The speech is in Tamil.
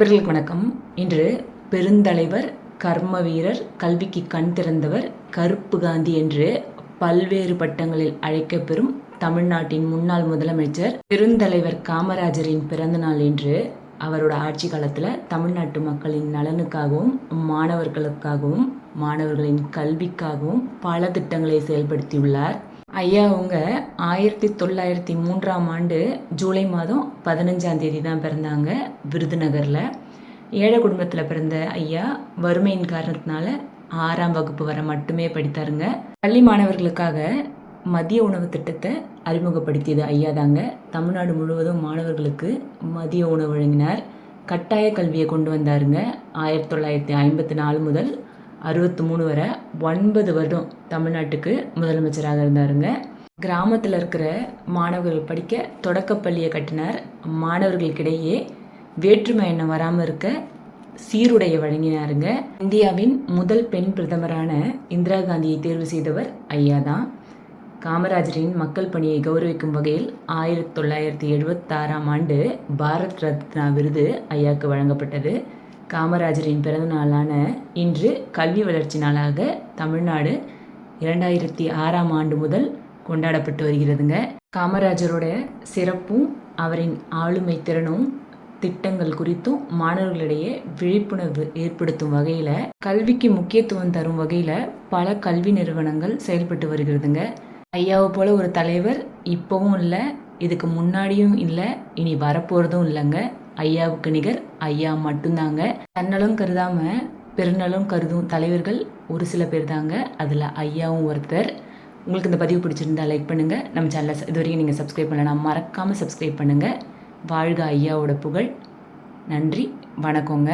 இவர்களுக்கு வணக்கம். இன்று பெருந்தலைவர் கர்ம வீரர் கல்விக்கு கண் திறந்தவர் கருப்பு காந்தி என்று பல்வேறு பட்டங்களில் அழைக்கப்பெறும் தமிழ்நாட்டின் முன்னாள் முதலமைச்சர் பெருந்தலைவர் காமராஜரின் பிறந்தநாள் என்று அவரோட ஆட்சி காலத்தில் தமிழ்நாட்டு மக்களின் நலனுக்காகவும் மாணவர்களுக்காகவும் மாணவர்களின் கல்விக்காகவும் பல திட்டங்களை செயல்படுத்தியுள்ளார். ஐயா அவங்க ஆயிரத்தி தொள்ளாயிரத்தி மூன்றாம் ஆண்டு ஜூலை மாதம் பதினஞ்சாம் தேதி தான் பிறந்தாங்க விருதுநகரில். ஏழை குடும்பத்தில் பிறந்த ஐயா வறுமையின் காரணத்தினால ஆறாம் வகுப்பு வரை மட்டுமே படித்தாருங்க. பள்ளி மாணவர்களுக்காக மதிய உணவு திட்டத்தை அறிமுகப்படுத்தியது ஐயா தாங்க. தமிழ்நாடு முழுவதும் மாணவர்களுக்கு மதிய உணவு வழங்கினார். கட்டாய கல்வியை கொண்டு வந்தாருங்க. ஆயிரத்தி தொள்ளாயிரத்தி ஐம்பத்தி நாலு முதல் அறுபத்தி மூணு வரை ஒன்பது வருடம் தமிழ்நாட்டுக்கு முதலமைச்சராக இருந்தாருங்க. கிராமத்தில் இருக்கிற மாணவர்கள் படிக்க தொடக்கப்பள்ளியை கட்டினார். மாணவர்களுக்கிடையே வேற்றுமை எண்ணம் வராமல் இருக்க சீருடையை வழங்கினாருங்க. இந்தியாவின் முதல் பெண் பிரதமரான இந்திரா காந்தியை தேர்வு செய்தவர் ஐயா தான். காமராஜரின் மக்கள் பணியை கௌரவிக்கும் வகையில் ஆயிரத்தி தொள்ளாயிரத்தி எழுபத்தாறாம் ஆண்டு பாரத் ரத்னா விருது ஐயாவுக்கு வழங்கப்பட்டது. காமராஜரின் பிறந்த நாளான இன்று கல்வி வளர்ச்சி நாளாக தமிழ்நாடு இரண்டாயிரத்தி ஆறாம் ஆண்டு முதல் கொண்டாடப்பட்டு வருகிறதுங்க. காமராஜரோட சிறப்பும் அவரின் ஆளுமை திறனும் திட்டங்கள் குறித்தும் மாணவர்களிடையே விழிப்புணர்வு ஏற்படுத்தும் வகையில் கல்விக்கு முக்கியத்துவம் தரும் வகையில் பல கல்வி நிறுவனங்கள் செயல்பட்டு வருகிறதுங்க. ஐயாவை போல ஒரு தலைவர் இப்போவும் இல்லை இதுக்கு முன்னாடியும் இல்லை இனி வரப்போகிறதும் இல்லைங்க. ஐயாவுக்கு நிகர் ஐயா மட்டும்தாங்க. தன்னலும் கருதாம பெருநலம் கருதும் தலைவர்கள் ஒரு சில பேர் தாங்க அதில் ஐயாவும் ஒருத்தர். உங்களுக்கு இந்த பதிவு பிடிச்சிருந்தா லைக் பண்ணுங்கள் நம்ம சேனலை இது வரைக்கும் நீங்கள் சப்ஸ்கிரைப் பண்ணலாம் மறக்காமல் சப்ஸ்கிரைப் பண்ணுங்கள் வாழ்க ஐயாவோட புகழ். நன்றி வணக்கங்க.